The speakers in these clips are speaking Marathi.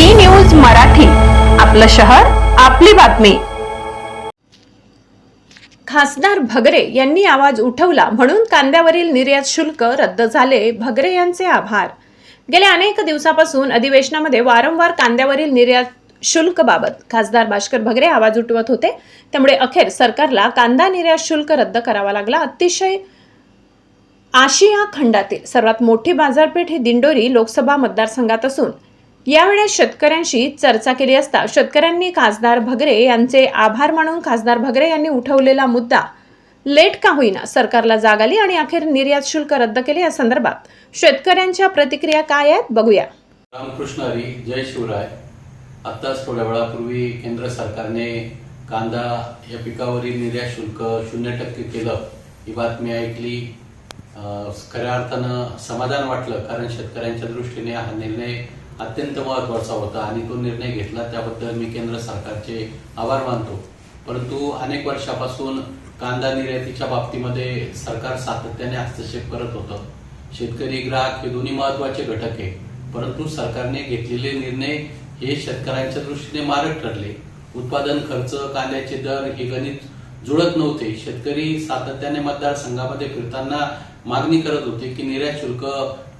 बी न्यूज मराठी. आपलं शहर आपली बातमी. खासदार भगरे यांनी आवाज उठवला म्हणून कांद्यावरील निर्यात शुल्क रद्द झाले. भगरे यांचे आभार. गेल्या अनेक दिवसापासून अधिवेशनामध्ये वारंवार कांद्यावरील निर्यात शुल्क बाबत खासदार भास्कर भगरे आवाज उठवत होते. त्यामुळे अखेर सरकारला कांदा निर्यात शुल्क रद्द करावा लागला. अतिशय आशिया खंडातील सर्वात मोठी बाजारपेठ ही दिंडोरी लोकसभा मतदारसंघात असून यावेळेस शेतकऱ्यांशी चर्चा केली असता शेतकऱ्यांनी खासदार भगरे यांचे आभार मानून खासदार भगरे यांनी उठवलेला मुद्दा लेट का होईना सरकारला जाग आली आणि अखेर निर्यात शुल्क रद्द केले या संदर्भात शेतकऱ्यांच्या प्रतिक्रिया काय आहेत बघूया. रामकृष्ण हरी जय शिवराय. आत्ताच थोड्या वेळापूर्वी केंद्र सरकारने कांदा या पिकावरील निर्यात शुल्क शून्य टक्के केलं. ही बातमी ऐकली. खऱ्या अर्थानं समाधान वाटलं कारण शेतकऱ्यांच्या दृष्टीने हा निर्णय अत्यंत महत्त्वाचा होता आणि तो निर्णय घेतला. त्याबद्दल मी केंद्र सरकारचे आभार मानतो. परंतु अनेक वर्षापासून कांदा निर्यातीच्या बाबतीमध्ये सरकार सातत्याने हस्तक्षेप करत होतं. शेतकरी ग्राहक हे दोन्ही महत्त्वाचे घटक आहे. परंतु सरकारने घेतलेले निर्णय हे शेतकऱ्यांच्या दृष्टीने मारक ठरले. उत्पादन खर्च कांद्याचे दर हे गणित जुळत नव्हते. शेतकरी सातत्याने मतदारसंघामध्ये फिरताना मागणी करत होते की निर्यात शुल्क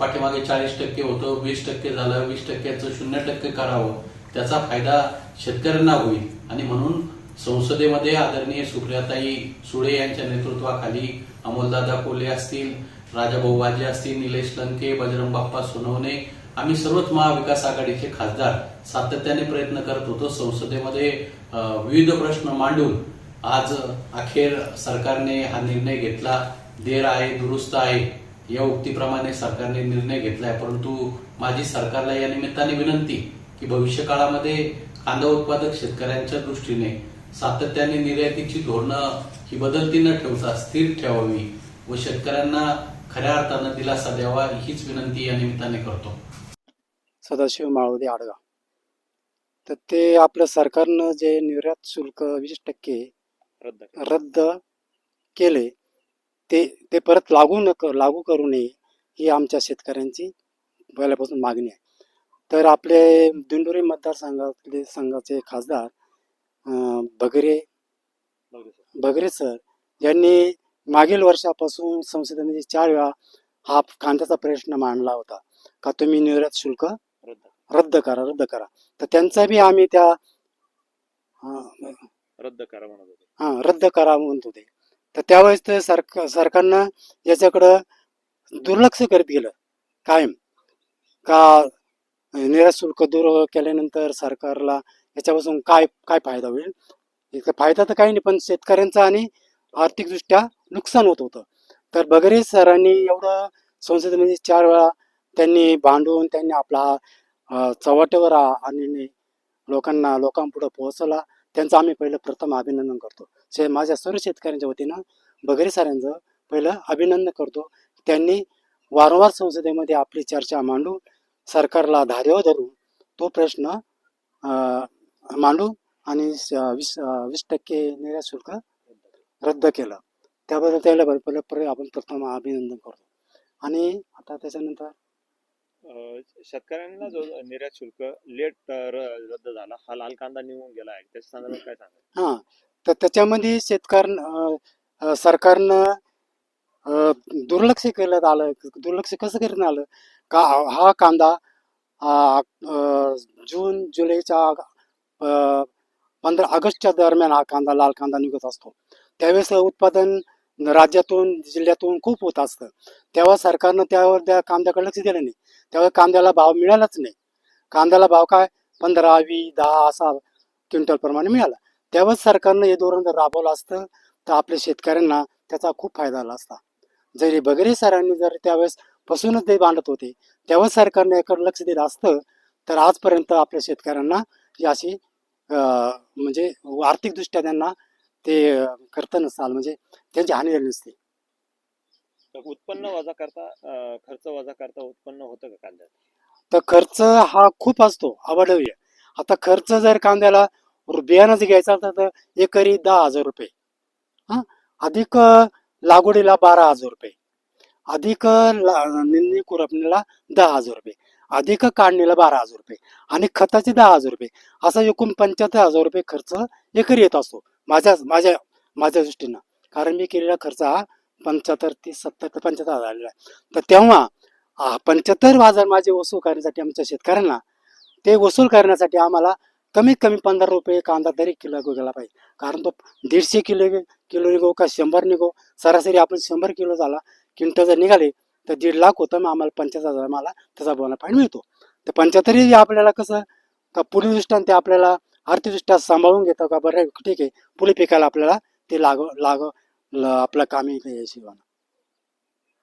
पाठीमागे चाळीस टक्के होतं वीस टक्के झालं वीस टक्क्याचं शून्य टक्के करावं. त्याचा फायदा शेतकऱ्यांना होईल. आणि म्हणून संसदेमध्ये आदरणीय सुप्रियाताई सुळे यांच्या नेतृत्वाखाली अमोलदादा कोल्हे असतील राजाभाऊ वाजे असतील निलेश लंके बजरंग बाप्पा सोनवणे आम्ही सर्वच महाविकास आघाडीचे खासदार सातत्याने प्रयत्न करत होतो. संसदेमध्ये विविध प्रश्न मांडून आज अखेर सरकारने हा निर्णय घेतला. देर आहे दुरुस्त आहे या उक्तीप्रमाणे सरकारने निर्णय घेतलाय. परंतु माझी सरकारला या निमित्ताने विनंती की भविष्य काळामध्ये कांदा उत्पादक शेतकऱ्यांच्या दृष्टीने सातत्याने निर्यातीची धोरणं ही बदलती न ठेवता स्थिर ठेवावी व शेतकऱ्यांना खऱ्या अर्थानं दिलासा द्यावा हीच विनंती या निमित्ताने करतो. सदाशिव माळवदे आडगाव. तर ते आपलं सरकारनं जे निर्यात शुल्क वीस टक्के रद्द रद्द केले. ते ते परत लागू न क- लागू करू नये ही आमच्या शेतकऱ्यांची पहिल्यापासून मागणी आहे. तर आपले दिंडोरी मतदारसंघातले संघाचे खासदार भगरे भगरे सर. यांनी मागील वर्षापासून संसदेमध्ये चार वेळा हा कांद्याचा प्रश्न मांडला होता. का तुम्ही निर्यात शुल्क रद्द. रद्द करा रद्द करा. तर त्यांचा बी आम्ही त्या रद्द करा म्हणत होते. हा रद्द करा म्हणत होते. तर त्यावेळेस ते सरकार सरकारनं याच्याकडं दुर्लक्ष करत गेलं. कायम. का निराश शुल्क दूर केल्यानंतर सरकारला याच्यापासून काय काय फायदा होईल? इथं फायदा तर काही नाही पण शेतकऱ्यांचा आणि आर्थिकदृष्ट्या नुकसान होत होतं. तर बगरे सरांनी एवढं संसदेमध्ये म्हणजे चार वेळा त्यांनी भांडून त्यांनी आपला चव्हाट्यावर आणि लोकांना लोकांपुढे पोहोचला त्यांचं आम्ही पहिलं प्रथम अभिनंदन करतो. शे माझ्या सर्व शेतकऱ्यांच्या वतीनं बगरे साऱ्यांचं पहिलं अभिनंदन करतो. त्यांनी वारंवार संसदेमध्ये आपली चर्चा मांडून सरकारला धारेवर धरून तो प्रश्न मांडू आणि वीस वीस टक्के निर्यात शुल्क रद्द केलं. त्याबद्दल त्याला आपण प्रथम अभिनंदन करतो. आणि आता त्याच्यानंतर शेतकऱ्यांना जो निर्यात शुल्क लेट रद्द झाला हा लाल कांदा निघून गेला आहे. त्याच्या संदर्भात काय सांगा हां तर त्याच्यामध्ये शेतकार सरकारनं दुर्लक्ष केलं आलं दुर्लक्ष कसं करण्यात आलं? का हा कांदा जून जुलैच्या पंधरा ऑगस्टच्या दरम्यान हा कांदा लाल कांदा निघत असतो. त्यावेळेस उत्पादन राज्यातून जिल्ह्यातून खूप होत असतं. तेव्हा सरकारनं त्यावर त्या कांद्याकडे लक्ष दिलं नाही. त्यामुळे कांद्याला भाव मिळालाच नाही. कांद्याला भाव काय? पंधरा वीस दहा असा क्विंटलप्रमाणे मिळाला. तेव्हाच सरकारनं हे धोरण जर राबवलं असतं तर आपल्या शेतकऱ्यांना त्याचा खूप फायदा झाला असता. जरी बगरे सरांनी जर त्यावेळेस पसूनच ते बांधत होते तेव्हाच सरकारने याकडे लक्ष दिलं असतं तर आजपर्यंत आपल्या शेतकऱ्यांना ही अशी म्हणजे आर्थिकदृष्ट्या त्यांना ते करता नसाल म्हणजे त्यांची हानी झाली नसते. तर उत्पन्न वजा करता खर्च वजा करता उत्पन्न होतं का कांद्यात? तर खर्च हा खूप असतो अवाढव्य. आता खर्च जर कांद्याला जर घ्यायचा असला तर एकरी दहा हजार रुपये. हा? अधिक लागवडीला बारा हजार रुपये. अधिक निंदी ला- निंदणी दहा हजार रुपये. अधिक काढणीला बारा हजार रुपये. आणि खताचे दहा हजार रुपये. असा एकूण पंच्याहत्तर हजार रुपये खर्च एकरी येत असतो माझ्या माझ्या माझ्या दृष्टीनं. कारण मी केलेला खर्च हा पंच्याहत्तर ते सत्तर ते पंच्याहत्तर हजार आलेला आहे. तर तेव्हा पंच्याहत्तर हजार माझे वसूल करण्यासाठी आमच्या शेतकऱ्यांना ते वसूल करण्यासाठी आम्हाला कमीत कमी पंधरा रुपये कांदा तरी किलो गेला पाहिजे. कारण तो दीडशे किलो किलो निघो का शंभर निघो? सरासरी आपण शंभर किलो झाला क्विंटल जर निघाले तर दीड लाख होतं मग आम्हाला पंच्याहत्तर हजार मला त्याचा बोनाफाईड मिळतो. तर पंच्याहत्तरही आपल्याला कसं का पुढीलदृष्ट्या ते आपल्याला आर्थिकदृष्ट्या सांभाळून घेतं का? बरं ठीक आहे. पुढे पिकायला आपल्याला ते लाग लाग ल- आपलं कामी याशिवाय